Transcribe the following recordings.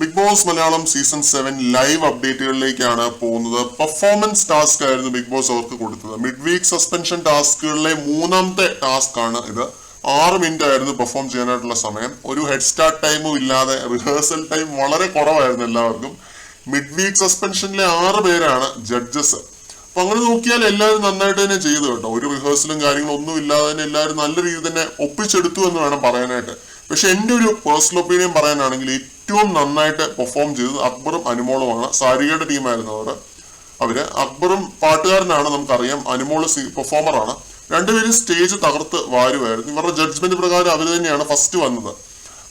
Big Boss Malayalam season seven live അപ്ഡേറ്റുകളിലേക്കാണ് പോകുന്നത്. Performance task ആയിരുന്നു big Boss അവർക്ക് കൊടുത്തത്. മിഡ് വീക്ക് സസ്പെൻഷൻ ടാസ്കുകളിലെ മൂന്നാമത്തെ ടാസ്ക് ആണ് ഇത്. ആറ് മിനിറ്റ് ആയിരുന്നു പെർഫോം ചെയ്യാനായിട്ടുള്ള സമയം. ഒരു ഹെഡ് സ്റ്റാർട്ട് ടൈമും ഇല്ലാതെ റിഹേഴ്സൽ ടൈം വളരെ കുറവായിരുന്നു എല്ലാവർക്കും. മിഡ് വീക്ക് സസ്പെൻഷനിലെ ആറ് പേരാണ് ജഡ്ജസ് അപ്പൊ അങ്ങനെ നോക്കിയാൽ എല്ലാവരും നന്നായിട്ട് തന്നെ ചെയ്തു കേട്ടോ. ഒരു റിഹേഴ്സലും കാര്യങ്ങളും ഒന്നും ഇല്ലാതെ തന്നെ എല്ലാവരും നല്ല രീതിയിൽ തന്നെ ഒപ്പിച്ചെടുത്തു എന്ന് വേണം പറയാനായിട്ട്. പക്ഷെ എന്റെ ഒരു പേഴ്സണൽ ഒപ്പീനിയൻ പറയാനാണെങ്കിൽ ഏറ്റവും നന്നായിട്ട് പെർഫോം ചെയ്തത് അക്ബറും അനുമോളുമാണ്. സാരികയുടെ ടീമായിരുന്നു അവർ അവർ. അക്ബറും പാട്ടുകാരനാണ് നമുക്കറിയാം. അനുമോൾ പെർഫോമറാണ് രണ്ടുപേരും സ്റ്റേജ് തകർത്ത് വാരുമായിരുന്നു ഇവരുടെ ജഡ്ജ്മെന്റ് പ്രകാരം അവർ തന്നെയാണ് ഫസ്റ്റ് വന്നത്.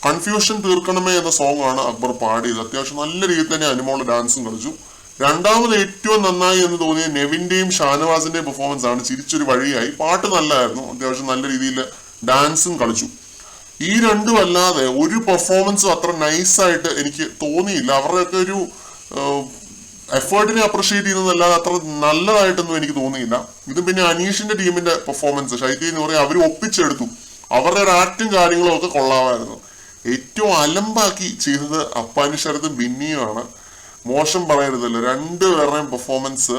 കൺഫ്യൂഷൻ തീർക്കണമേ എന്ന സോങ് ആണ് അക്ബർ പാടിയത്. അത്യാവശ്യം നല്ല രീതിയിൽ തന്നെ അനുമോൾ ഡാൻസും കളിച്ചു. രണ്ടാമത് ഏറ്റവും നന്നായി എന്ന് തോന്നിയ നെവിന്റെയും ഷാനവാസിന്റെയും പെർഫോമൻസ് ആണ്. ചിരിച്ചൊരു വഴിയായി. പാട്ട് നല്ലായിരുന്നു. അത്യാവശ്യം നല്ല രീതിയിൽ ഡാൻസും കളിച്ചു. ഈ രണ്ടും അല്ലാതെ ഒരു പെർഫോമൻസും അത്ര നൈസായിട്ട് എനിക്ക് തോന്നിയില്ല. അവരുടെയൊക്കെ ഒരു എഫേർട്ടിനെ അപ്രിഷിയേറ്റ് ചെയ്യുന്നതല്ലാതെ അത്ര നല്ലതായിട്ടൊന്നും എനിക്ക് തോന്നിയില്ല. ഇത് പിന്നെ അനീഷിന്റെ ടീമിന്റെ പെർഫോമൻസ് ശൈത്യ എന്ന് പറയാൻ അവർ ഒപ്പിച്ചെടുത്തു. അവരുടെ ഒരു ആക്റ്റും കാര്യങ്ങളും ഒക്കെ കൊള്ളാമായിരുന്നു. ഏറ്റവും അലമ്പാക്കി ചെയ്തത് അപ്പാനി ശരത്തും ബിന്നിയുമാണ് മോശം പറയരുതല്ലോ. രണ്ടുപേരുടെയും പെർഫോമൻസ്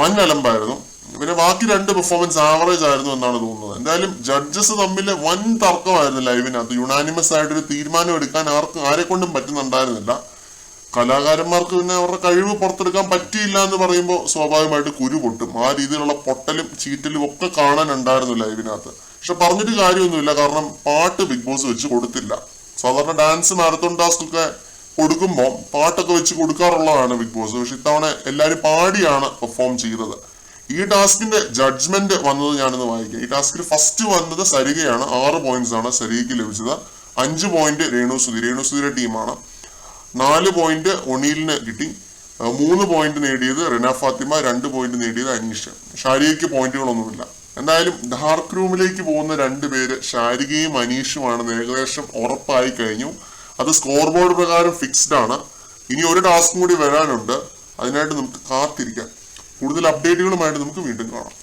വൻ അലമ്പായിരുന്നു. പിന്നെ ബാക്കി രണ്ട് പെർഫോമൻസ് ആവറേജ് ആയിരുന്നു എന്നാണ് തോന്നുന്നത്. എന്തായാലും ജഡ്ജസ് തമ്മിൽ വൻ തർക്കമായിരുന്നു ലൈവിനകത്ത് യുണാനിമസ് ആയിട്ടൊരു തീരുമാനം എടുക്കാൻ ആർക്കും ആരെ കൊണ്ടും പറ്റുന്നുണ്ടായിരുന്നില്ല. കലാകാരന്മാർക്ക് പിന്നെ അവരുടെ കഴിവ് പുറത്തെടുക്കാൻ പറ്റിയില്ല എന്ന് പറയുമ്പോൾ സ്വാഭാവികമായിട്ട് കുരു പൊട്ടും. ആ രീതിയിലുള്ള പൊട്ടലും ചീറ്റലും ഒക്കെ കാണാനുണ്ടായിരുന്നു ലൈവിനകത്ത് പക്ഷെ പറഞ്ഞിട്ട് കാര്യമൊന്നുമില്ല. കാരണം പാട്ട് ബിഗ് ബോസ് വെച്ച് കൊടുത്തില്ല. സാധാരണ ഡാൻസ് മാരത്തോൺ ടാസ്ക് ഒക്കെ കൊടുക്കുമ്പോൾ പാട്ടൊക്കെ വെച്ച് കൊടുക്കാറുള്ളതാണ് ബിഗ് ബോസ് പക്ഷെ ഇത്തവണ എല്ലാവരും പാടിയാണ് പെർഫോം ചെയ്തത്. ഈ ടാസ്കിന്റെ ജഡ്ജ്മെന്റ് വന്നത് ഞാനിന്ന് വായിക്കാം. ഈ ടാസ്കിൽ ഫസ്റ്റ് വന്നത് സരികയാണ്. ആറ് പോയിന്റ്സ് ആണ് സരികയ്ക്ക് ലഭിച്ചത്. അഞ്ച് പോയിന്റ് രേണു സുധി രേണു സുധിയുടെ ടീമാണ് നാല് പോയിന്റ് ഒണീലിന് കിട്ടി. മൂന്ന് പോയിന്റ് നേടിയത് റിന ഫാത്തിമ രണ്ട് പോയിന്റ് നേടിയത് അനീഷ്. ഷാരികയ്ക്ക് പോയിന്റുകളൊന്നുമില്ല എന്തായാലും ഡാർക്ക് റൂമിലേക്ക് പോകുന്ന രണ്ട് പേര് ഷാരികയും അനീഷുമാണ് ഏകദേശം ഉറപ്പായി കഴിഞ്ഞു. അത് സ്കോർ ബോർഡ് പ്രകാരം ഫിക്സ്ഡ് ആണ്. ഇനി ഒരു ടാസ്കും കൂടി വരാനുണ്ട്. അതിനായിട്ട് നമുക്ക് കാത്തിരിക്കാം. കൂടുതൽ അപ്ഡേറ്റുകളുമായിട്ട് നമുക്ക് വീണ്ടും കാണാം.